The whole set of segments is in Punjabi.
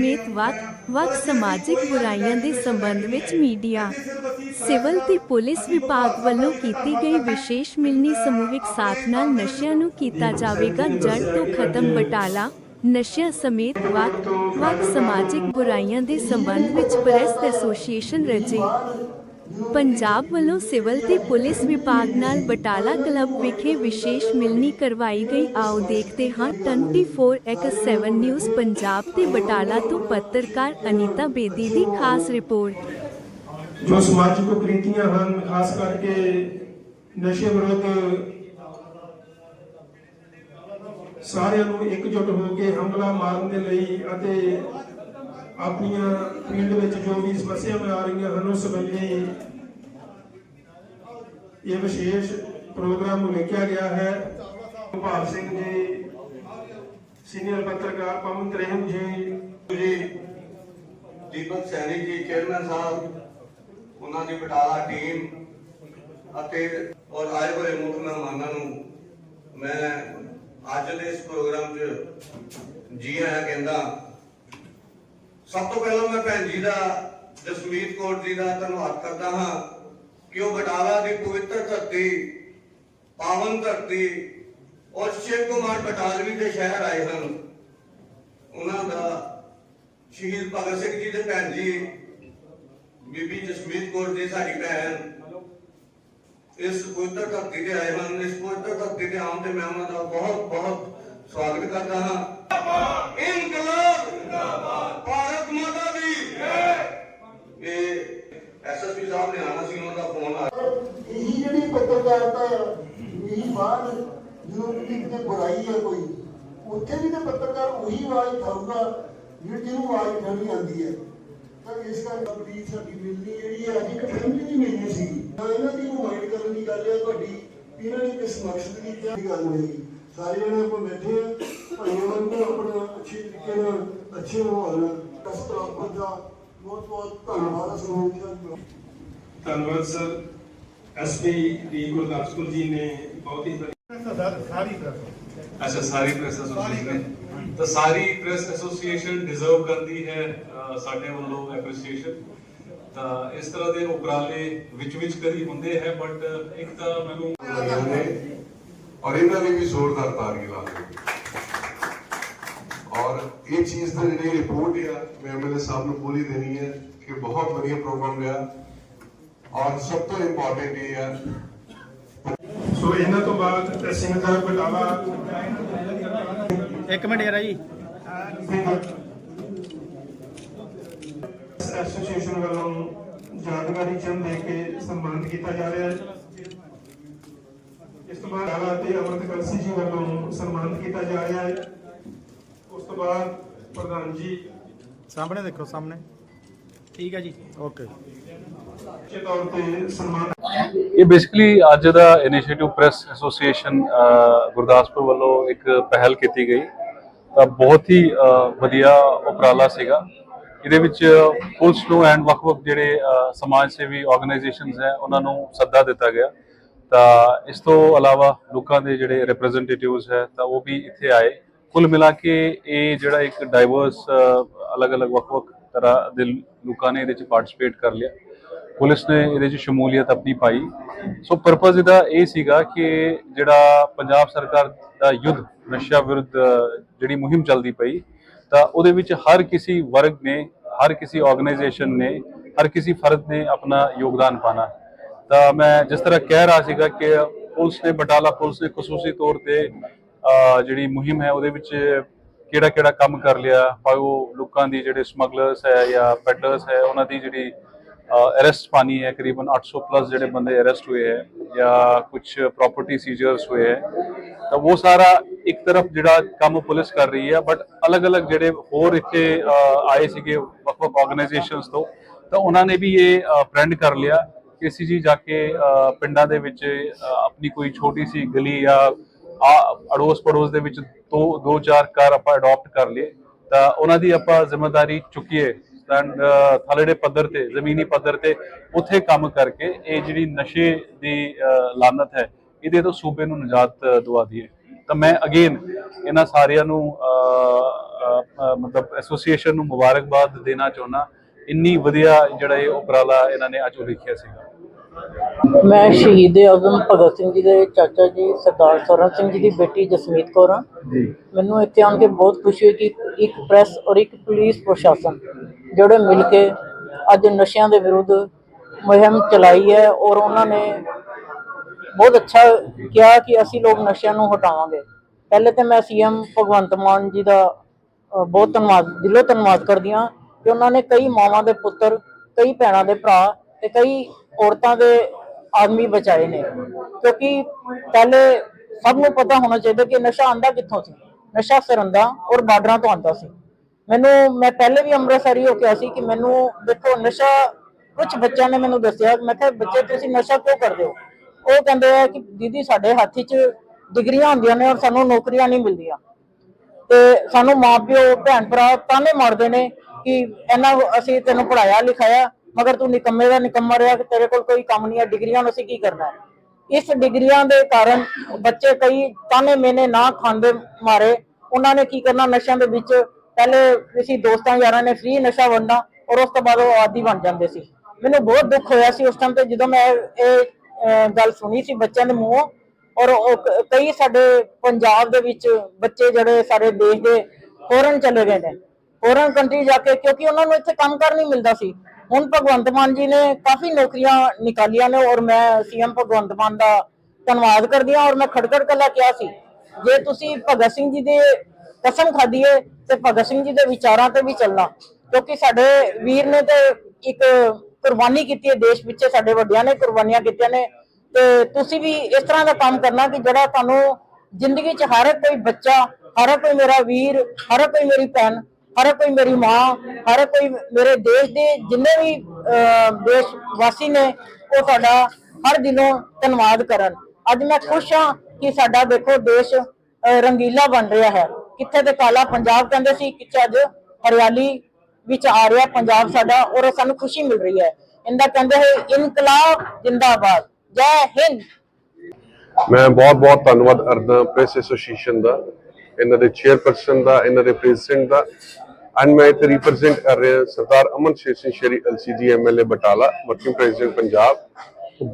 ਸਮੇਤ ਵੱਖ-ਵੱਖ ਸਮਾਜਿਕ ਬੁਰਾਈਆਂ ਦੇ ਸੰਬੰਧ ਵਿੱਚ ਮੀਡੀਆ, ਸਿਵਲ ਤੇ ਪੁਲਿਸ ਵਿਭਾਗ ਵੱਲੋਂ ਕੀਤੀ ਗਈ ਵਿਸ਼ੇਸ਼ ਮਿਲਣੀ ਸਮੂਹਿਕ ਸਾਥ ਨਾਲ ਨਸ਼ਿਆਂ ਨੂੰ ਕੀਤਾ ਜਾਵੇਗਾ ਜੜ ਤੋਂ ਖਤਮ ਬਟਾਲਾ, ਨਸ਼ਿਆਂ ਸਮੇਤ ਵੱਖ-ਵੱਖ ਸਮਾਜਿਕ ਬੁਰਾਈਆਂ ਦੇ ਸੰਬੰਧ ਵਿੱਚ ਪ੍ਰੈਸ ਐਸੋਸੀਏਸ਼ਨ ਰਜੇ ਪੰਜਾਬ ਵੱਲੋਂ ਸਿਵਲ ਤੇ ਪੁਲਿਸ ਵਿਭਾਗ ਨਾਲ ਬਟਾਲਾ ਕਲੱਬ ਵਿਖੇ ਵਿਸ਼ੇਸ਼ ਮਿਲਣੀ ਕਰਵਾਈ ਗਈ। ਆਓ ਦੇਖਦੇ ਹਾਂ। 24x7 ਨਿਊਜ਼ ਪੰਜਾਬ ਤੇ ਬਟਾਲਾ ਤੋਂ ਪੱਤਰਕਾਰ ਅਨੀਤਾ ਬੇਦੀ ਦੀ ਖਾਸ ਰਿਪੋਰਟ। ਜੋ ਸਮਾਜਿਕ ਕੁਰੀਤੀਆਂ ਹਨ, ਖਾਸ ਕਰਕੇ ਨਸ਼ੇ ਵਿਰੁੱਧ ਸਾਰਿਆਂ ਨੂੰ ਇਕਜੁੱਟ ਹੋ ਕੇ ਹਮਲਾ ਮਾਰਨ ਦੇ ਲਈ ਅਤੇ ਆਪਣੀਆਂ ਫੀਲਡ ਵਿੱਚ ਜੋ ਵੀ ਸਮੱਸਿਆਵਾਂ ਆ ਰਹੀਆਂ ਹਨ, ਉਸ ਸੰਬੰਧੀ ਇਹ ਵਿਸ਼ੇਸ਼ ਪ੍ਰੋਗਰਾਮ ਉਲੀਕਿਆ ਗਿਆ ਹੈ। ਭਾਲ ਸਿੰਘ ਜੀ, ਸੀਨੀਅਰ ਪੱਤਰਕਾਰ ਪਵਨ ਤਰੇਹਮ ਜੀ। ਜੀ, ਦੀਪਕ ਸੈਣੀ ਜੀ, ਚੇਅਰਮੈਨ ਸਾਹਿਬ, ਉਹਨਾਂ ਦੀ ਬਟਾਲਾ ਟੀਮ ਅਤੇ ਔਰ ਆਏ ਹੋਏ ਮੁੱਖ ਮਹਿਮਾਨਾਂ ਨੂੰ ਮੈਂ ਅੱਜ ਦੇ ਇਸ ਪ੍ਰੋਗਰਾਮ 'ਚ ਜੀ ਆਇਆਂ ਕਹਿੰਦਾ, ਸਭ ਤੋਂ ਪਹਿਲਾਂ ਮੈਂ ਭੈਣ ਜੀ ਦਾ ਜਸਮੀਤ ਕੌਰ ਜੀ ਦਾ ਧੰਨਵਾਦ ਕਰਦਾ ਹਾਂ। ਕਿ ਉਹ ਬਟਾਲਾ ਦੀ ਪਵਿੱਤਰ ਧਰਤੀ ਪਾਵਨ ਧਰਤੀ ਔਰ ਸ਼ਿਵ ਕੁਮਾਰ ਬਟਾਲਵੀ ਦੇ ਸ਼ਹਿਰ ਆਏ ਹਨ। ਉਹਨਾਂ ਦਾ ਸ਼ਹੀਦ ਭਗਤ ਸਿੰਘ ਜੀ ਦੇ ਭੈਣ ਜੀ ਬੀਬੀ ਜਸਮੀਤ ਕੌਰ ਜੀ ਸਾਡੀ ਭੈਣ ਇਸ ਪਵਿੱਤਰ ਧਰਤੀ ਤੇ ਆਏ ਹਨ। ਇਸ ਪਵਿੱਤਰ ਧਰਤੀ ਤੇ ਆਉਣ ਤੇ ਮੈਂ ਉਹਨਾਂ ਦਾ ਬਹੁਤ ਬਹੁਤ ਸਵਾਗਤ ਕਰਦਾ ਹਾਂ। ਇਨਕਲਾਬ। ਜਿੰਦਾਬਾਦ। ਭਾਰਤ ਮਾਤਾ ਦੀ ਇਹ ਐਸਐਸਪੀ ਸਾਹਿਬ ਨੇ ਆਣਾ ਸੀ, ਉਹਨਾਂ ਦਾ ਫੋਨ ਆ ਇਹੀ ਜਿਹੜੀ ਪੱਤਰਕਾਰਤਾ ਆ, ਇਹੀ ਬਾਹਰ ਜਦੋਂ ਕਿਤੇ ਕਿਤੇ ਬੁਰਾਈ ਹੈ ਕੋਈ, ਉੱਥੇ ਵੀ ਤਾਂ ਪੱਤਰਕਾਰ ਉਹੀ ਆਵਾਜ਼ ਉਠਾਊਗਾ ਜਿਹੜੀ ਜਿਹਨੂੰ ਆਵਾਜ਼ ਉਠਾਉਣੀ ਆਉਂਦੀ ਹੈ ਤਾਂ ਇਸ ਕਰਕੇ ਆਪਣੀ ਸਾਡੀ ਮਿਲਣੀ ਜਿਹੜੀ ਹੈ ਅੱਜ ਇੱਕ ਫੈਮਿਲੀ ਦੀ ਮਿਲਣੀ ਸੀ। ਤਾਂ ਇਹਨਾਂ ਦੀ ਇਨਵਾਈਟ ਕਰਨ ਦੀ ਗੱਲ ਹੈ ਤੁਹਾਡੀ ਵੀ ਇਹਨਾਂ ਨੇ ਕਿਸ ਮਕਸਦ ਦੀ ਕਿਹਾ ਗੱਲ ਹੋਈ ਸਾਰੇ ਜਣੇ ਆਪਾਂ ਬੈਠੇ ਆ, ਭਾਈਆਂ ਨੂੰ ਆਪਣਾ ਅੱਛੇ ਤਰੀਕੇ ਨਾਲ, ਅੱਛੇ ਮਾਹੌਲ ਨਾਲ ਕਸ ਪ੍ਰਾਪਤ ਦਾ ਬਹੁਤ ਬਹੁਤ ਧੰਨਵਾਦ ਸਮੂਹ ਦਾ। ਧੰਨਵਾਦ ਸਰ। ਐਸਪੀ ਡੀ ਗੁਰਦਾਸਪੁਰ ਜੀ ਨੇ ਬਹੁਤ ਹੀ ਅੱਛਾ ਸਾਰੀ ਪ੍ਰੈਸ ਐਸੋਸੀਏਸ਼ਨ ਨੇ ਤਾਂ ਸਾਰੀ ਪ੍ਰੈਸ ਐਸੋਸੀਏਸ਼ਨ ਡਿਜ਼ਰਵ ਕਰਦੀ ਹੈ ਸਾਡੇ ਵੱਲੋਂ ਐਪਰੀਸੀਏਸ਼ਨ ਤਾਂ ਇਸ ਤਰ੍ਹਾਂ ਦੇ ਉਪਰਾਲੇ ਵਿੱਚ ਵਿੱਚ ਕਦੀ ਹੁੰਦੇ ਹੈ ਬਟ ਇੱਕ ਤਾਂ ਮੈਨੂੰ ਔਰ ਇਹਨਾਂ ਨੇ ਵੀ ਜ਼ੋਰਦਾਰ ਤਾਰੀਆਂ ਲਾ ਦਿੱਤੀ ਔਰ ਇਹ ਚੀਜ਼ ਦੀ ਜਿਹੜੀ ਰਿਪੋਰਟ ਆ ਮੈਂ ਐਮਐਲਏ ਸਾਹਿਬ ਨੂੰ ਪੂਰੀ ਦੇਣੀ ਹੈ ਕਿ ਬਹੁਤ ਵਧੀਆ ਪ੍ਰੋਗਰਾਮ ਰਿਹਾ। ਔਰ ਸਭ ਤੋਂ ਇੰਪੋਰਟੈਂਟ ਇਹ ਆ ਸੋ ਇਹਨਾਂ ਤੋਂ ਬਾਅਦ ਸਿੰਘ ਸਾਹਿਬ ਬਟਾਲਾ ਇੱਕ ਮਿੰਟ ਯਾਰਾ ਜੀ ਐਸੋਸੀਏਸ਼ਨ ਵੱਲੋਂ ਯਾਦਗਾਰੀ ਚੰਦ ਦੇ ਕੇ ਸਨਮਾਨਿਤ ਕੀਤਾ ਜਾ ਰਿਹਾ ਹੈ। ਇਸ ਤੋਂ ਬਾਅਦ ਆਲਾ ਤੇ ਅਮਰਤ ਕਲਸੀ ਜੀ ਵੱਲੋਂ ਸਨਮਾਨਿਤ ਕੀਤਾ ਜਾ ਰਿਹਾ ਹੈ। ਉਸ ਤੋਂ ਬਾਅਦ ਪ੍ਰਧਾਨ ਜੀ ਸਾਹਮਣੇ ਦੇਖੋ ਸਾਹਮਣੇ। ਠੀਕ ਹੈ ਜੀ। ਓਕੇ ਕੇ ਤੌਰ ਤੇ ਸਨਮਾਨ ਇਹ ਬੇਸਿਕਲੀ ਅੱਜ ਦਾ ਇਨੀਸ਼ੀਏਟਿਵ ਪ੍ਰੈਸ ਐਸੋਸੀਏਸ਼ਨ ਗੁਰਦਾਸਪੁਰ ਵੱਲੋਂ ਇੱਕ ਪਹਿਲ ਕੀਤੀ ਗਈ। ਤਾਂ ਬਹੁਤ ਹੀ ਵਧੀਆ ਉਪਰਾਲਾ ਸੀਗਾ। ਇਹਦੇ ਵਿੱਚ ਪੁਲਿਸ ਨੂੰ ਐਂਡ ਵੱਖ-ਵੱਖ ਜਿਹੜੇ ਸਮਾਜ ਸੇਵੀ ਆਰਗੇਨਾਈਜੇਸ਼ਨਸ ਹੈ ਉਹਨਾਂ ਨੂੰ ਸੱਦਾ ਦਿੱਤਾ ਗਿਆ। ਤਾਂ ਇਸ ਤੋਂ ਇਲਾਵਾ ਲੋਕਾਂ ਦੇ ਜਿਹੜੇ ਰਿਪਰੈਜ਼ੈਂਟੇਟਿਵਸ ਹੈ ਤਾਂ ਉਹ ਵੀ ਇੱਥੇ ਆਏ। ਕੁੱਲ ਮਿਲਾ ਕੇ ਇਹ ਜਿਹੜਾ ਇੱਕ ਡਾਈਵਰਸ ਅਲੱਗ-ਅਲੱਗ ਵੱਖ-ਵੱਖ ਤਰ੍ਹਾਂ ਦੇ ਲੋਕਾਂ ਨੇ ਇਹਦੇ ਵਿੱਚ ਪਾਰਟਿਸਿਪੇਟ ਕਰ ਲਿਆ। ਪੁਲਿਸ ਨੇ ਇਹਦੇ 'ਚ ਸ਼ਮੂਲੀਅਤ ਆਪਣੀ ਪਾਈ। ਸੋ ਪਰਪਸ ਇਹਦਾ ਇਹ ਸੀਗਾ ਕਿ ਜਿਹੜਾ ਪੰਜਾਬ ਸਰਕਾਰ ਦਾ ਯੁੱਧ ਨਸ਼ਾ ਵਿਰੁੱਧ, ਜਿਹੜੀ ਮੁਹਿੰਮ ਚੱਲਦੀ ਪਈ, ਤਾਂ ਉਹਦੇ ਵਿੱਚ ਹਰ ਕਿਸੇ ਵਰਗ ਨੇ, ਹਰ ਕਿਸੇ ਆਰਗੇਨਾਈਜੇਸ਼ਨ ਨੇ, ਹਰ ਕਿਸੇ ਫਰਦ ਨੇ ਆਪਣਾ ਯੋਗਦਾਨ ਪਾਣਾ ਤਾਂ ਮੈਂ ਜਿਸ ਤਰ੍ਹਾਂ ਕਹਿ ਰਿਹਾ ਸੀਗਾ ਕਿ ਪੁਲਿਸ ਨੇ ਬਟਾਲਾ ਪੁਲਿਸ ਨੇ ਖਸੂਸੀ ਤੌਰ ਤੇ ਜਿਹੜੀ ਮੁਹਿੰਮ ਹੈ ਉਹਦੇ ਵਿੱਚ ਕਿਹੜਾ ਕਿਹੜਾ ਕੰਮ ਕਰ ਲਿਆ, ਭਾਵੇਂ ਉਹ ਲੋਕਾਂ ਦੀ ਜਿਹੜੇ ਸਮਗਲਰਸ ਹੈ ਜਾਂ ਪੈਡਲਰਸ ਹੈ, ਉਹਨਾਂ ਦੀ ਜਿਹੜੀ ਅਰੈਸਟ ਪਾਣੀ ਹੈ, ਕਰੀਬਨ 800 ਪਲੱਸ ਜਿਹੜੇ ਬੰਦੇ ਅਰੈਸਟ ਹੋਏ ਹੈ ਜਾਂ ਕੁਝ ਪ੍ਰਾਪਰਟੀ ਸੀਜ਼ਰਸ ਹੋਏ ਹੈ, ਤਾਂ ਉਹ ਸਾਰਾ ਇੱਕ ਤਰਫ ਜਿਹੜਾ ਕੰਮ ਪੁਲਿਸ ਕਰ ਰਹੀ ਹੈ ਬਟ ਅਲੱਗ-ਅਲੱਗ ਜਿਹੜੇ ਹੋਰ ਇੱਥੇ ਆਏ ਸੀਗੇ ਵੱਖ-ਵੱਖ ਆਰਗੇਨਾਈਜੇਸ਼ਨਸ ਤੋਂ, ਤਾਂ ਉਹਨਾਂ ਨੇ ਵੀ ਇਹ ਫਰੈਂਡ ਕਰ ਲਿਆ। ਕਿ ਅਸੀਂ ਜੀ ਜਾ ਕੇ ਪਿੰਡਾਂ ਦੇ ਵਿੱਚ ਆਪਣੀ ਕੋਈ ਛੋਟੀ ਸੀ ਗਲੀ ਜਾਂ ਆ- ਅੜੋਸ ਪੜੋਸ ਦੇ ਵਿੱਚ ਦੋ ਦੋ, ਚਾਰ ਕਾਰ ਆਪਾਂ ਅਡਾਪਟ ਕਰ ਲਏ ਤਾਂ ਉਹਨਾਂ ਦੀ ਆਪਾਂ ਜ਼ਿੰਮੇਵਾਰੀ ਚੁੱਕੀਏ। ਐਂਡ ਥਲੜੇ ਪੱਧਰ ਤੇ, ਜ਼ਮੀਨੀ ਪੱਧਰ ਤੇ ਉੱਥੇ ਕੰਮ ਕਰਕੇ ਇਹ ਜਿਹੜੀ ਨਸ਼ੇ ਦੀ ਲਾਨਤ ਹੈ, ਇਹਦੇ ਤੋਂ ਸੂਬੇ ਨੂੰ ਨਿਜਾਤ ਦਵਾ ਦਈਏ। ਤਾਂ ਮੈਂ ਅਗੇਨ ਇਹਨਾਂ ਸਾਰਿਆਂ ਨੂੰ ਮਤਲਬ ਐਸੋਸੀਏਸ਼ਨ ਨੂੰ ਮੁਬਾਰਕਬਾਦ ਦੇਣਾ ਚਾਹੁੰਦਾ। ਇੰਨੀ ਵਧੀਆ ਜਿਹੜਾ ਇਹ ਉਪਰਾਲਾ ਇਹਨਾਂ ਨੇ ਅੱਜ ਉਲੀਖਿਆ ਸੀਗਾ। ਮੈਂ ਸ਼ਹੀਦ ਆਜ਼ਮ ਭਗਤ ਸਿੰਘ ਜੀ ਦੇ ਚਾਚਾ ਜੀ ਸਰਦਾਰ ਸਰਨ ਸਿੰਘ ਜੀ ਦੀ ਬੇਟੀ ਜਸਮੀਤ ਕੌਰ ਹਾਂ। ਮੈਨੂੰ ਇੱਥੇ ਆਣ ਕੇ ਬਹੁਤ ਖੁਸ਼ੀ ਹੋਈ ਕਿ ਇੱਕ ਪ੍ਰੈਸ ਔਰ ਇੱਕ ਪੁਲਿਸ ਪ੍ਰਸ਼ਾਸਨ ਜਿਹੜੇ ਮਿਲ ਕੇ ਅੱਜ ਨਸ਼ਿਆਂ ਦੇ ਵਿਰੁੱਧ ਮੁਹਿੰਮ ਚਲਾਈ ਹੈ ਔਰ ਉਹਨਾਂ ਨੇ ਬਹੁਤ ਅੱਛਾ ਕਿਹਾ ਕਿ ਅਸੀਂ ਲੋਕ ਨਸ਼ਿਆਂ ਨੂੰ ਹਟਾਵਾਂਗੇ। ਪਹਿਲੇ ਤੇ ਮੈਂ ਸੀਐਮ ਭਗਵੰਤ ਮਾਨ ਜੀ ਦਾ ਬਹੁਤ ਧੰਨਵਾਦ ਦਿਲੋਂ ਧੰਨਵਾਦ ਕਰਦੀ ਹਾਂ ਕਿ ਉਹਨਾਂ ਨੇ ਕਈ ਮਾਵਾਂ ਦੇ ਪੁੱਤਰ ਕਈ ਭੈਣਾਂ ਦੇ ਭਰਾ ਤੇ ਕਈ ਔਰਤਾਂ ਦੇ ਆਦਮੀ ਬਚਾਏ ਨੇ। ਕਿਉਂਕਿ ਪਹਿਲੇ ਸਭ ਨੂੰ ਪਤਾ ਹੋਣਾ ਚਾਹੀਦਾ ਕਿ ਨਸ਼ਾ ਆਂਦਾ ਕਿੱਥੋਂ ਸੀ। ਨਸ਼ਾ ਸਰੰਦਾ ਔਰ ਬਾਰਡਰਾਂ ਤੋਂ ਆਂਦਾ ਸੀ। ਮੈਨੂੰ, ਮੈਂ ਪਹਿਲੇ ਵੀ ਅੰਮ੍ਰਿਤਸਰੀ ਹੋ ਕੇ ਆਇਆ ਸੀ ਕਿ ਮੈਨੂੰ ਦੇਖੋ ਨਸ਼ਾ ਕੁਝ ਬੱਚਿਆਂ ਨੇ ਮੈਨੂੰ ਦੱਸਿਆ, ਮੈਂ ਕਿਹਾ, ਬੱਚੇ, ਤੁਸੀਂ ਨਸ਼ਾ ਕਿਉਂ ਕਰਦੇ ਹੋ? ਉਹ ਕਹਿੰਦੇ ਆ ਕਿ, ਦੀਦੀ, ਸਾਡੇ ਹੱਥ 'ਚ ਡਿਗਰੀਆਂ ਹੁੰਦੀਆਂ ਨੇ ਔਰ ਸਾਨੂੰ ਨੌਕਰੀਆਂ ਨਹੀਂ ਮਿਲਦੀਆਂ। ਤੇ ਸਾਨੂੰ ਮਾਪਿਓ ਭੈਣ ਭਰਾ ਤਾਨੇ ਮਾਰਦੇ ਨੇ ਕਿ ਇਹਨਾਂ ਅਸੀਂ ਤੈਨੂੰ ਪੜਾਇਆ ਲਿਖਾਇਆ ਮਗਰ ਤੂੰ ਨਿਕੰਮੇ ਦਾ ਨਿਕੰਮਾ ਰਿਹਾ ਕਿ ਤੇਰੇ ਕੋਲ ਕੋਈ ਕੰਮ ਨਹੀਂ ਹੈ ਡਿਗਰੀਆਂ ਨੂੰ ਅਸੀਂ ਕੀ ਕਰਨਾ? ਹੈ ਇਸ ਡਿਗਰੀਆਂ ਦੇ ਕਾਰਨ ਬੱਚੇ ਕਈ ਤਾਨੇ ਮੇਨੇ ਨਾ ਖਾਂਦੇ ਮਾਰੇ। ਉਹਨਾਂ ਨੇ ਕੀ ਕਰਨਾ? ਨਸ਼ਿਆਂ ਦੇ ਵਿੱਚ ਪਹਿਲੇ ਕਿਸੇ ਦੋਸਤਾਂ ਯਾਰਾਂ ਨੇ ਫ੍ਰੀ ਨਸ਼ਾ ਵੰਡਣਾ ਔਰ ਉਸ ਤੋਂ ਬਾਅਦ ਉਹ ਆਦੀ ਬਣ ਜਾਂਦੇ ਸੀ। ਮੈਨੂੰ ਬਹੁਤ ਦੁੱਖ ਹੋਇਆ ਸੀ ਉਸ ਟਾਈਮ ਤੇ ਜਦੋਂ ਮੈਂ ਇਹ ਗੱਲ ਸੁਣੀ ਸੀ ਬੱਚਿਆਂ ਦੇ ਮੂੰਹੋਂ ਔਰ ਕਈ ਸਾਡੇ ਪੰਜਾਬ ਦੇ ਵਿੱਚ ਬੱਚੇ ਜਿਹੜੇ ਸਾਰੇ ਦੇਸ਼ ਦੇ ਫੋਰਨ ਚਲੇ ਗਏ ਨੇ। ਫੋਰਨ ਕੰਟਰੀ ਜਾ ਕੇ ਕਿਉਂਕਿ ਉਹਨਾਂ ਨੂੰ ਇੱਥੇ ਕੰਮ ਕਰ ਨਹੀਂ ਮਿਲਦਾ ਸੀ। ਹੁਣ ਭਗਵੰਤ ਮਾਨ ਜੀ ਨੇ ਕਾਫੀ ਨੌਕਰੀਆਂ ਨਿਕਾਲੀਆਂ ਨੇ ਔਰ ਮੈਂ ਸੀਐਮ ਭਗਵੰਤ ਮਾਨ ਦਾ ਧੰਨਵਾਦ ਕਰਦੀ ਹਾਂ ਔਰ ਮੈਂ ਖੜਖੜ ਕੱਲਾ ਕਿਹਾ ਸੀ, ਜੇ ਤੁਸੀਂ ਭਗਤ ਸਿੰਘ ਜੀ ਦੇ ਕਸਮ ਖਾਧੀ ਤੇ ਭਗਤ ਸਿੰਘ ਜੀ ਦੇ ਵਿਚਾਰਾਂ ਤੇ ਵੀ ਚੱਲਣਾ, ਕਿਉਂਕਿ ਸਾਡੇ ਵੀਰ ਨੇ ਤੇ ਇੱਕ ਕੁਰਬਾਨੀ ਕੀਤੀ ਹੈ, ਦੇਸ਼ ਪਿੱਛੇ ਸਾਡੇ ਵੱਡਿਆਂ ਨੇ ਕੁਰਬਾਨੀਆਂ ਕੀਤੀਆਂ ਨੇ, ਤੇ ਤੁਸੀਂ ਵੀ ਇਸ ਤਰ੍ਹਾਂ ਦਾ ਕੰਮ ਕਰਨਾ ਕਿ ਜਿਹੜਾ ਤੁਹਾਨੂੰ ਜ਼ਿੰਦਗੀ 'ਚ ਹਰ ਕੋਈ ਬੱਚਾ, ਹਰ ਕੋਈ ਮੇਰਾ ਵੀਰ, ਹਰ ਕੋਈ ਮੇਰੀ ਭੈਣ ਹਰ ਕੋਈ ਮੇਰੀ ਮਾਂ, ਹਰ ਕੋਈ ਮੇਰੇ ਦੇਸ਼ ਦੇ ਜਿੰਨੇ ਵੀ ਦੇਸ਼ ਵਾਸੀ ਨੇ, ਉਹ ਸਾਡਾ ਹਰ ਦਿਲੋਂ ਧੰਨਵਾਦ ਕਰਨ। ਅੱਜ ਮੈਂ ਖੁਸ਼ ਹਾਂ ਕਿ ਸਾਡਾ ਦੇਖੋ ਦੇਸ਼ ਰੰਗੀਲਾ ਬਣ ਰਿਹਾ ਹੈ। ਕਿੱਥੇ ਤੇ ਕਾਲਾ ਪੰਜਾਬ ਕਹਿੰਦੇ ਸੀ, ਕਿੱਥੇ ਅੱਜ ਹਰਿਆਲੀ ਵਿੱਚ ਆ ਰਿਹਾ ਪੰਜਾਬ ਸਾਡਾ, ਔਰ ਸਾਨੂੰ ਖੁਸ਼ੀ ਮਿਲ ਰਹੀ ਹੈ। ਇਹਦਾ ਕਹਿੰਦੇ ਹੈ, ਇਨਕਲਾਬ ਜਿੰਦਾਬਾਦ। ਜੈ ਹਿੰਦ! ਮੈਂ ਬਹੁਤ ਬਹੁਤ ਧੰਨਵਾਦ ਕਰਦਾ ਪ੍ਰੈਸ ਐਸੋਸੀਏਸ਼ਨ ਦਾ, ਇਹਨਾਂ ਦੇ ਚੇਅਰਪਰਸਨ ਦਾ, ਇਹਨਾਂ ਦੇ ਪ੍ਰੈਜ਼ੀਡੈਂਟ ਦਾ ਅੱਜ ਮੈਂ ਇੱਥੇ ਰਿਪਰੈਜ਼ੈਂਟ ਕਰ ਰਿਹਾ Sardar Aman Sheshi Shri ਐਲਸੀਜੀ MLA Batala working president Punjab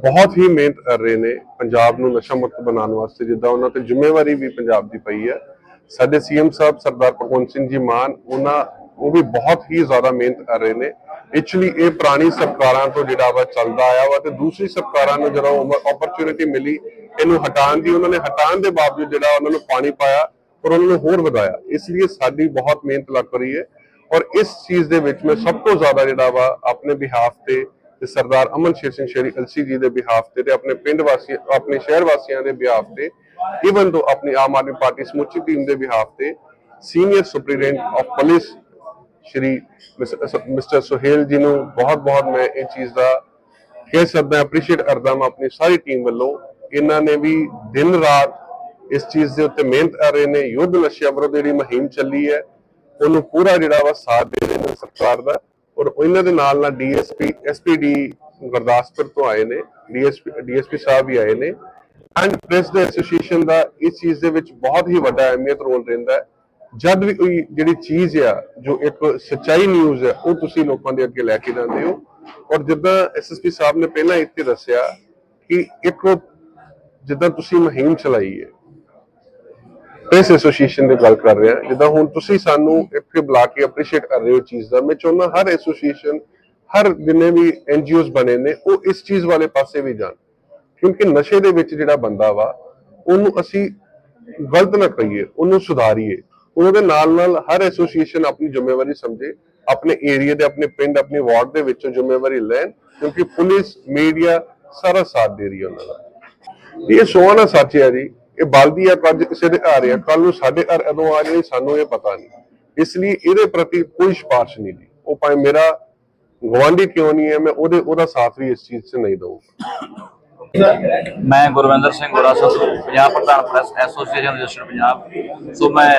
ਬਹੁਤ ਹੀ ਮਿਹਨਤ ਕਰ ਰਹੇ ਨੇ ਪੰਜਾਬ ਨੂੰ ਨਸ਼ਾ ਮੁਕਤ ਬਣਾਉਣ ਵਾਸਤੇ ਜਿੱਦਾਂ ਉਹਨਾਂ ਤੇ ਜ਼ਿੰਮੇਵਾਰੀ ਵੀ ਪੰਜਾਬ ਦੀ ਪਈ ਹੈ ਸਾਡੇ ਸੀਐਮ ਸਾਹਿਬ ਸਰਦਾਰ ਭਗਵੰਤ ਸਿੰਘ ਜੀ ਮਾਨ ਉਹਨਾਂ ਉਹ ਵੀ ਬਹੁਤ ਹੀ ਜ਼ਿਆਦਾ ਮਿਹਨਤ ਕਰ ਰਹੇ ਨੇ ਐਕਚੁਅਲੀ ਇਹ ਪੁਰਾਣੀ ਸਰਕਾਰਾਂ ਤੋਂ ਜਿਹੜਾ ਵਾ ਚੱਲਦਾ ਆਇਆ ਵਾ ਤੇ ਦੂਸਰੀ ਸਰਕਾਰਾਂ ਨੂੰ ਜਦੋਂ ਓਪਰਚੁਨਿਟੀ ਮਿਲੀ ਇਹਨੂੰ ਹਟਾਉਣ ਦੀ ਉਹਨਾਂ ਨੇ ਹਟਾਉਣ ਦੇ ਬਾਵਜੂਦ ਜਿਹੜਾ ਉਹਨਾਂ ਨੂੰ ਪਾਣੀ ਪਾਇਆ ਔਰ ਉਹਨਾਂ ਨੂੰ ਹੋਰ ਵਧਾਇਆ। ਇਸ ਲਈ ਸਾਡੀ ਬਹੁਤ ਮਿਹਨਤ ਲੱਗ ਰਹੀ ਹੈ ਔਰ ਇਸ ਚੀਜ਼ ਦੇ ਵਿੱਚ ਮੈਂ ਸਭ ਤੋਂ ਜ਼ਿਆਦਾ ਜਿਹੜਾ ਵਾ ਆਪਣੇ ਬਿਹਾਫ ਤੇ ਤੇ ਸਰਦਾਰ ਅਮਨ ਸ਼ੇਰ ਸਿੰਘ ਸ਼ੇਰੀ ਅਲਸੀ ਜੀ ਦੇ ਬਿਹਾਫ ਤੇ ਤੇ ਆਪਣੇ ਪਿੰਡ ਵਾਸੀ ਆਪਣੇ ਸ਼ਹਿਰ ਵਾਸੀਆਂ ਦੇ ਬਿਹਾਫ ਤੇ ਇਵਨ ਦੋ ਆਪਣੀ ਆਮ ਆਦਮੀ ਪਾਰਟੀ ਸਮੁੱਚੀ ਟੀਮ ਦੇ ਬਿਹਾਫ ਤੇ senior superintendent of police Shri mister Suhail ji ਨੂੰ ਬਹੁਤ ਬਹੁਤ ਮੈਂ ਇਹ ਚੀਜ਼ ਦਾ ਕਹਿ ਸਕਦਾ ਅਪਰੀਸ਼ੀਏਟ ਕਰਦਾ ਮੈਂ ਆਪਣੀ ਸਾਰੀ ਟੀਮ ਵੱਲੋਂ। ਇਹਨਾਂ ਨੇ ਵੀ ਦਿਨ ਰਾਤ ਇਸ ਚੀਜ਼ ਦੇ ਉੱਤੇ ਮਿਹਨਤ ਕਰ ਰਹੇ ਨੇ, ਯੁੱਧ ਨਸ਼ਿਆਂ ਵਿਰੁੱਧ ਜਿਹੜੀ ਮੁਹਿੰਮ ਚੱਲੀ ਹੈ, ਉਹਨੂੰ ਪੂਰਾ ਜਿਹੜਾ ਵਾ ਸਾਥ ਦੇ ਰਹੇ ਨੇ ਸਰਕਾਰ ਦਾ ਔਰ ਇਹਨਾਂ ਦੇ ਨਾਲ ਨਾਲ ਡੀਐਸਪੀ, ਐਸਪੀਡੀ ਗੁਰਦਾਸਪੁਰ ਤੋਂ ਆਏ ਨੇ, ਡੀਐਸਪੀ ਡੀਐਸਪੀ ਸਾਹਿਬ ਵੀ ਆਏ ਨੇ ਐਂਡ ਪ੍ਰੈਸ ਦੇ ਐਸੋਸੀਏਸ਼ਨ ਦਾ ਇਸ ਚੀਜ਼ ਦੇ ਵਿੱਚ ਬਹੁਤ ਹੀ ਵੱਡਾ ਅਹਿਮੀਅਤ ਰੋਲ ਰਹਿੰਦਾ ਹੈ। ਜਦ ਵੀ ਕੋਈ ਜਿਹੜੀ ਚੀਜ਼ ਆ, ਜੋ ਇੱਕ ਸਚਾਈ ਨਿਊਜ਼ ਹੈ ਉਹ ਤੁਸੀਂ ਲੋਕਾਂ ਦੇ ਅੱਗੇ ਲੈ ਕੇ ਜਾਂਦੇ ਹੋ ਔਰ ਜਿੱਦਾਂ ਐਸਐਸਪੀ ਸਾਹਿਬ ਨੇ ਪਹਿਲਾਂ ਇੱਥੇ ਦੱਸਿਆ ਕਿ ਇੱਕ ਜਿੱਦਾਂ ਤੁਸੀਂ ਮੁਹਿੰਮ ਚਲਾਈ ਹੈ ਪ੍ਰੈਸ ਐਸੋਸੀਏਸ਼ਨ ਦੀ ਗੱਲ ਕਰ ਰਿਹਾ। ਜਿੱਦਾਂ ਹੁਣ ਤੁਸੀਂ ਸਾਨੂੰ ਇੱਥੇ ਬੁਲਾ ਕੇ ਅਪਰੀਸ਼ੀਏਟ ਕਰ ਰਹੇ ਹੋ ਚੀਜ਼ ਦਾ, ਮੈਂ ਚਾਹੁੰਦਾ ਹਰ ਐਸੋਸੀਏਸ਼ਨ ਹਰ ਜਿੰਨੇ ਵੀ ਐਨਜੀਓਜ਼ ਬਣੇ ਨੇ, ਉਹ ਇਸ ਚੀਜ਼ ਵਾਲੇ ਪਾਸੇ ਵੀ ਜਾਣ। ਕਿਉਂਕਿ ਨਸ਼ੇ ਦੇ ਵਿੱਚ ਜਿਹੜਾ ਬੰਦਾ ਵਾ, ਉਹਨੂੰ ਅਸੀਂ ਗਲਤ ਨਾ ਕਹੀਏ, ਉਹਨੂੰ ਸੁਧਾਰੀਏ। ਉਹਨਾਂ ਦੇ ਨਾਲ ਨਾਲ ਹਰ ਐਸੋਸੀਏਸ਼ਨ ਆਪਣੀ ਜ਼ਿੰਮੇਵਾਰੀ ਸਮਝੇ, ਆਪਣੇ ਏਰੀਆ ਦੇ, ਆਪਣੇ ਪਿੰਡ, ਆਪਣੇ ਵਾਰਡ ਦੇ ਵਿੱਚੋਂ ਜ਼ਿੰਮੇਵਾਰੀ ਲੈਣ, ਕਿਉਂਕਿ ਪੁਲਿਸ ਮੀਡੀਆ ਸਾਰਾ ਸਾਥ ਦੇ ਰਹੀ ਹੈ ਉਹਨਾਂ ਦਾ। ਇਹ ਸੋਹਣਾ ਸੱਚ ਹੈ ਜੀ। ਇਹ ਬਲਦੀ ਆ ਕੱਜ ਕਿਸੇ ਦੇ ਘਰ ਆ ਕੱਲ ਨੂੰ ਸਾਡੇ ਘਰ ਅਦੋਂ ਆ ਜਾਣੀ ਸਾਨੂੰ ਇਹ ਪਤਾ ਨਹੀਂ। ਇਸ ਲਈ ਇਹਦੇ ਪ੍ਰਤੀ ਕੋਈ ਸਿਫਾਰਿਸ਼ ਨਹੀਂ ਦੀ ਉਹ ਭਾਵੇਂ ਮੇਰਾ ਗਵਾਂਢੀ ਕਿਉਂ ਨਹੀਂ ਹੈ, ਮੈਂ ਉਹਦੇ, ਉਹਦਾ ਸਾਥ ਵੀ ਇਸ ਚੀਜ਼ 'ਚ ਨਹੀਂ ਦਊਂਗਾ। ਮੈਂ ਗੁਰਵਿੰਦਰ ਸਿੰਘ ਗੁਰਾਸਤ ਪੰਜਾਬ ਪ੍ਰਧਾਨ press association registered Punjab. So ਮੈਂ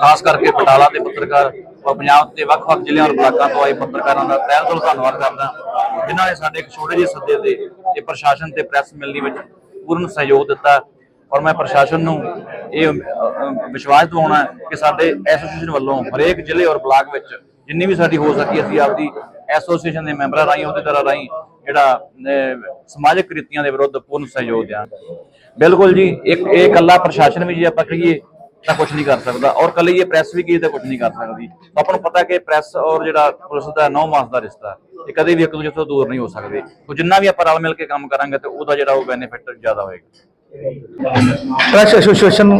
ਖਾਸ ਕਰਕੇ ਬਟਾਲਾ ਦੇ ਪੱਤਰਕਾਰ ਔਰ ਪੰਜਾਬ ਦੇ ਵੱਖ-ਵੱਖ ਜ਼ਿਲ੍ਹਿਆਂ ਔਰ ਬਲਾਕਾਂ ਤੋਂ ਆਏ ਪੱਤਰਕਾਰਾਂ ਦਾ ਤਹਿ ਦਿਲੋਂ ਧੰਨਵਾਦ ਕਰਦਾ ਜਿਨ੍ਹਾਂ ਨੇ ਸਾਡੇ ਇੱਕ ਛੋਟੇ ਜਿਹੇ ਸੱਦੇ ਤੇ, ਇਹ ਪ੍ਰਸ਼ਾਸਨ ਤੇ ਪ੍ਰੈਸ ਮਿਲਣੀ ਵਿੱਚ ਪੂਰਨ ਸਹਿਯੋਗ ਦਿੱਤਾ। ਔਰ ਮੈਂ ਪ੍ਰਸ਼ਾਸਨ ਨੂੰ ਇਹ ਵਿਸ਼ਵਾਸ ਦਿਵਾਉਣਾ ਕਿ ਸਾਡੇ ਐਸੋਸੀਏਸ਼ਨ ਵੱਲੋਂ ਹਰੇਕ ਜ਼ਿਲ੍ਹੇ ਔਰ ਬਲਾਕ ਵਿੱਚ ਜਿੰਨੀ ਵੀ ਸਾਡੀ ਹੋ ਸਕੀ, ਅਸੀਂ ਆਪਦੀ ਐਸੋਸੀਏਸ਼ਨ ਦੇ ਮੈਂਬਰਾਂ ਰਾਹੀਂ, ਅਹੁਦੇਦਾਰਾਂ ਰਾਹੀਂ ਜਿਹੜਾ ਸਮਾਜਿਕ ਕ੍ਰਿਤੀਆਂ ਦੇ ਵਿਰੁੱਧ ਪੂਰਨ ਸਹਿਯੋਗ ਦਿਆਂਗੇ। ਬਿਲਕੁਲ ਜੀ, ਇੱਕ, ਇਹ ਇਕੱਲਾ ਪ੍ਰਸ਼ਾਸਨ ਵੀ ਜੇ ਆਪਾਂ ਕਹੀਏ ਤਾਂ ਕੁਝ ਨਹੀਂ ਕਰ ਸਕਦਾ ਔਰ ਕੱਲੀ ਇਹ ਪ੍ਰੈਸ ਵੀ ਕਹੀਏ ਤਾਂ ਕੁਝ ਨਹੀਂ ਕਰ ਸਕਦੀ। ਆਪਾਂ ਨੂੰ ਪਤਾ ਕਿ ਪ੍ਰੈਸ ਔਰ ਜਿਹੜਾ ਪੁਲਿਸ ਦਾ ਨੌ ਮਾਸ ਦਾ ਰਿਸ਼ਤਾ, ਇਹ ਕਦੇ ਵੀ ਇੱਕ ਦੂਜੇ ਤੋਂ ਦੂਰ ਨਹੀਂ ਹੋ ਸਕਦੇ। ਉਹ ਜਿੰਨਾ ਵੀ ਆਪਾਂ ਰਲ ਮਿਲ ਕੇ ਕੰਮ ਕਰਾਂਗੇ ਤੇ ਉਹਦਾ ਜਿਹੜਾ ਉਹ ਬੈਨੀਫਿਟ ਜ਼ਿਆਦਾ ਹੋਏਗਾ। ਪ੍ਰੈਸ ਐਸੋਸੀਏਸ਼ਨ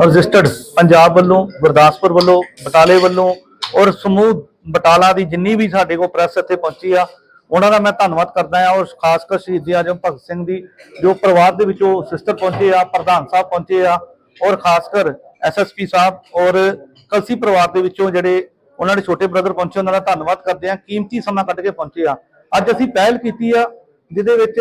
ਰਜਿਸਟਰਡ ਪੰਜਾਬ ਵੱਲੋਂ, ਗੁਰਦਾਸਪੁਰ ਵੱਲੋਂ, ਬਟਾਲੇ ਵੱਲੋਂ ਔਰ ਸਮੂਹ ਬਟਾਲਾ ਦੀ ਜਿੰਨੀ ਵੀ ਸਾਡੇ ਕੋਲ ਪ੍ਰੈਸ ਇੱਥੇ ਪਹੁੰਚੀ ਆ, ਉਹਨਾਂ ਦਾ ਮੈਂ ਧੰਨਵਾਦ ਕਰਦਾ ਹਾਂ ਔਰ ਖਾਸ ਕਰ ਸ਼ਹੀਦ ਆਜਮ ਭਗਤ ਸਿੰਘ ਦੀ, ਜੋ ਪਰਿਵਾਰ ਦੇ ਵਿੱਚੋਂ ਸਿਸਟਰ ਪਹੁੰਚੇ ਆ, ਪ੍ਰਧਾਨ ਸਾਹਿਬ ਪਹੁੰਚੇ ਆ ਔਰ ਖਾਸ ਕਰ ਐਸਐਸਪੀ ਸਾਹਿਬ ਔਰ ਕਲਸੀ ਪਰਿਵਾਰ ਦੇ ਵਿੱਚੋਂ ਜਿਹੜੇ ਉਹਨਾਂ ਦੇ ਛੋਟੇ ਬ੍ਰਦਰ ਪਹੁੰਚੇ, ਉਹਨਾਂ ਦਾ ਧੰਨਵਾਦ ਕਰਦੇ ਹਾਂ, ਕੀਮਤੀ ਸਮਾਂ ਕੱਢ ਕੇ ਪਹੁੰਚੇ ਆ। ਅੱਜ ਅਸੀਂ ਪਹਿਲ ਕੀਤੀ ਆ, ਜਿਹਦੇ ਵਿੱਚ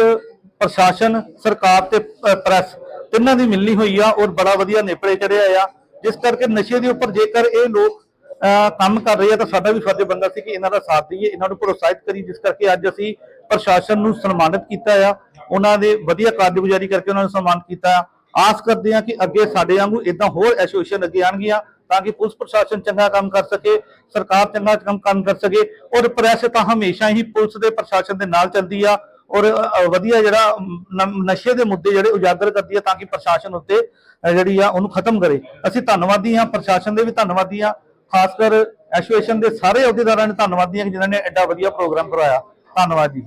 ਪ੍ਰਸ਼ਾਸਨ ਸਰਕਾਰ ਤੇ ਪ੍ਰੈਸ ਤਿੰਨਾਂ ਦੀ ਮਿਲਣੀ ਹੋਈ ਆ ਔਰ ਬੜਾ ਵਧੀਆ ਨੇਪਰੇ ਚੜਿਆ ਆ। ਜਿਸ ਕਰਕੇ ਨਸ਼ੇ ਦੇ ਉੱਪਰ ਜੇਕਰ ਇਹ ਲੋਕ ਅ, ਕੰਮ ਕਰ ਰਹੇ ਆ ਤਾਂ ਸਾਡਾ ਵੀ ਫਰਜ਼ ਬਣਦਾ ਸੀ ਕਿ ਇਹਨਾਂ ਦਾ ਸਾਥ ਦਈਏ ਇਹਨਾਂ ਨੂੰ ਪ੍ਰੋਤਸਾਹਿਤ ਕਰੀ ਜਿਸ ਕਰਕੇ ਅੱਜ ਅਸੀਂ ਪ੍ਰਸ਼ਾਸਨ ਨੂੰ ਸਨਮਾਨਿਤ ਕੀਤਾ ਆ। ਉਹਨਾਂ ਦੇ ਵਧੀਆ ਕਾਰਜਗੁਜ਼ਾਰੀ ਕਰਕੇ ਉਹਨਾਂ ਨੂੰ ਸਨਮਾਨਿਤ ਕੀਤਾ ਆਸ ਕਰਦੇ ਹਾਂ ਕਿ ਅੱਗੇ ਸਾਡੇ ਵਾਂਗੂ ਇਦਾਂ ਹੋਰ ਐਸੋਸੀਏਸ਼ਨ ਅੱਗੇ ਆਣਗੀਆਂ ਤਾਂ ਕਿ ਪੁਲਿਸ ਪ੍ਰਸ਼ਾਸਨ ਚੰਗਾ ਕੰਮ ਕਰ ਸਕੇ ਸਰਕਾਰ ਚੰਗਾ ਕੰਮ ਕੰਮ ਕਰ ਸਕੇ ਔਰ ਪ੍ਰੈਸ ਤਾਂ ਹਮੇਸ਼ਾ ਹੀ ਪੁਲਿਸ ਦੇ ਪ੍ਰਸ਼ਾਸਨ ਦੇ ਨਾਲ ਚੱਲਦੀ ਆ। ਔਰ ਵਧੀਆ ਜਿਹੜਾ ਨਸ਼ੇ ਦੇ ਮੁੱਦੇ ਜਿਹੜੇ ਉਜਾਗਰ ਕਰਦੀ ਹੈ ਤਾਂ ਕਿ ਪ੍ਰਸ਼ਾਸਨ ਉੱਤੇ ਜਿਹੜੀ ਆ, ਉਹਨੂੰ ਖਤਮ ਕਰੇ। ਅਸੀਂ ਧੰਨਵਾਦੀ ਹਾਂ, ਪ੍ਰਸ਼ਾਸਨ ਦੇ ਵੀ ਧੰਨਵਾਦੀ ਹਾਂ। ਖਾਸ ਕਰ ਐਸੋਸੀਏਸ਼ਨ ਦੇ ਸਾਰੇ ਅਹੁਦੇਦਾਰਾਂ ਨੇ ਧੰਨਵਾਦੀ ਹਾਂ ਕਿ ਜਿਨ੍ਹਾਂ ਨੇ ਐਡਾ ਵਧੀਆ ਪ੍ਰੋਗਰਾਮ ਕਰਵਾਇਆ। ਧੰਨਵਾਦ ਜੀ।